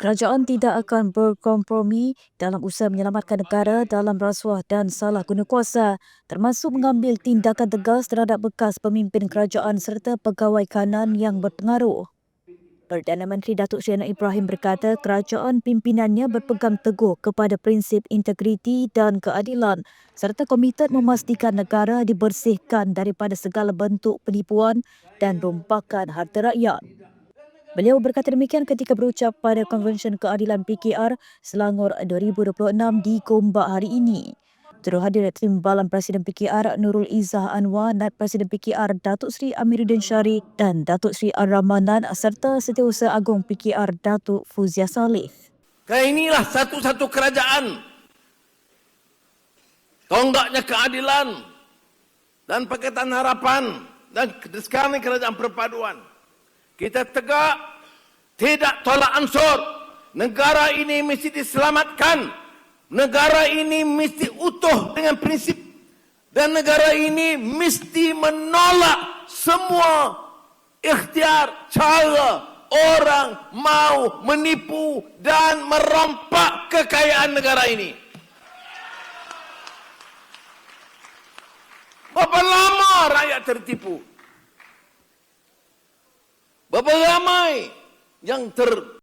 Kerajaan tidak akan berkompromi dalam usaha menyelamatkan negara dalam rasuah dan salah guna kuasa, termasuk mengambil tindakan tegas terhadap bekas pemimpin kerajaan serta pegawai kanan yang berpengaruh. Perdana Menteri Datuk Seri Anwar Ibrahim berkata kerajaan pimpinannya berpegang teguh kepada prinsip integriti dan keadilan serta komited memastikan negara dibersihkan daripada segala bentuk penipuan dan rompakan harta rakyat. Beliau berkata demikian ketika berucap pada Konvensyen Keadilan PKR Selangor 2026 di Gombak hari ini. Turut hadir Timbalan Presiden PKR Nurul Izzah Anwar, Naib Presiden PKR Datuk Seri Amiruddin Syari dan Datuk Seri Ar-Rahmanan serta Setiausaha Agung PKR Datuk Fuzia Saleh. Kerana inilah satu-satu kerajaan. Tonggaknya keadilan dan Pakatan Harapan dan sekarang kerajaan perpaduan. Kita tegak, tidak tolak ansur. Negara ini mesti diselamatkan. Negara ini mesti utuh dengan prinsip. Dan negara ini mesti menolak semua ikhtiar cara orang mau menipu dan merompak kekayaan negara ini. Berapa lama rakyat tertipu? Berapa ramai yang ter